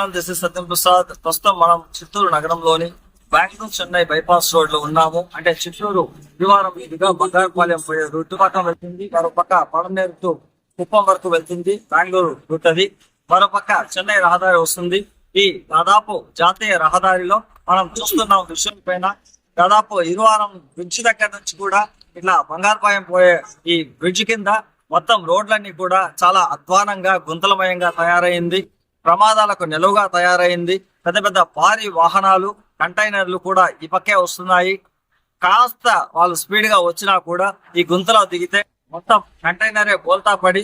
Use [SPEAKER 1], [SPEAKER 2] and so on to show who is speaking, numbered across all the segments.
[SPEAKER 1] Channel this is Satyam Prasad ప్రస్తుతం మనం చిత్తూరు నగరంలోని బెంగళూరు చెన్నై బైపాస్ రోడ్లో ఉన్నాము. అంటే చిత్తూరు దివారం మీదుగా బంగారుపాలెం పోయే రూట్ పక్కన వెళ్తుంది. మరో పక్క పడనేరు టు కుప్పం వరకు వెళ్తుంది. బెంగళూరు రూట్ అది. మరో పక్క చెన్నై రహదారి వస్తుంది. ఈ దాదాపు జాతీయ రహదారిలో మనం చూస్తున్నాం విషయం పైన దాదాపు ఇరువారం బ్రిడ్జ్ దగ్గర నుంచి కూడా ఇట్లా బంగారుపాలెం పోయే ఈ బ్రిడ్జ్ కింద మొత్తం రోడ్లన్నీ కూడా చాలా అధ్వానంగా గుంతలమయంగా తయారైంది. ప్రమాదాలకు నిలువుగా తయారైంది. పెద్ద పెద్ద భారీ వాహనాలు కంటైనర్లు కూడా ఈ పక్కే వస్తున్నాయి. కాస్త వాళ్ళు స్పీడ్గా వచ్చినా కూడా ఈ గుంతలో దిగితే మొత్తం కంటైనరే బోల్తా పడి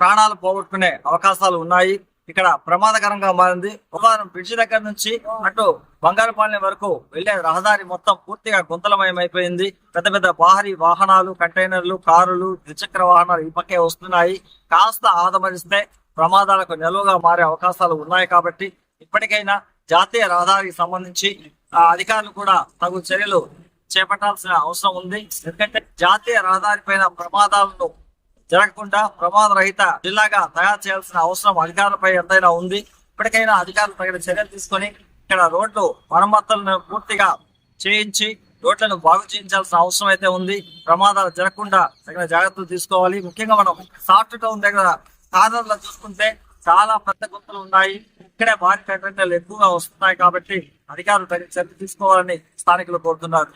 [SPEAKER 1] ప్రాణాలు పోగొట్టుకునే అవకాశాలు ఉన్నాయి. ఇక్కడ ప్రమాదకరంగా మారింది. ఒకవారం బ్రిడ్జి దగ్గర నుంచి అటు బంగారుపాలెం వరకు వెళ్ళే రహదారి మొత్తం పూర్తిగా గుంతలమయం అయిపోయింది పెద్ద పెద్ద భారీ వాహనాలు కంటైనర్లు కారులు ద్విచక్ర వాహనాలు ఈ పక్కే వస్తున్నాయి. కాస్త ఆదమరిస్తే ప్రమాదాలకు నిలువగా మారే అవకాశాలు ఉన్నాయి కాబట్టి ఇప్పటికైనా జాతీయ రహదారికి సంబంధించి ఆ అధికారులు కూడా తగు చర్యలు చేపట్టాల్సిన అవసరం ఉంది. ఎందుకంటే జాతీయ రహదారి పైన ప్రమాదాలను జరగకుండా ప్రమాద రహిత జిల్లాగా తయారు చేయాల్సిన అవసరం అధికారులపై ఎంతైనా ఉంది. ఇప్పటికైనా అధికారులు తగిన చర్యలు తీసుకొని ఇక్కడ రోడ్లు మరమ్మతులను పూర్తిగా చేయించి రోడ్లను బాగు చేయించాల్సిన అవసరం అయితే ఉంది. ప్రమాదాలు జరగకుండా తగిన జాగ్రత్తలు తీసుకోవాలి. ముఖ్యంగా మనం సాఫ్ట్ టౌన్ దగ్గర కార్నర్లో చూసుకుంటే చాలా పెద్ద గుంతలు ఉన్నాయి. ఇక్కడే భారీ కంటైనర్లు ఎక్కువగా వస్తున్నాయి కాబట్టి అధికారులు తగిన చర్య తీసుకోవాలని స్థానికులు కోరుతున్నారు.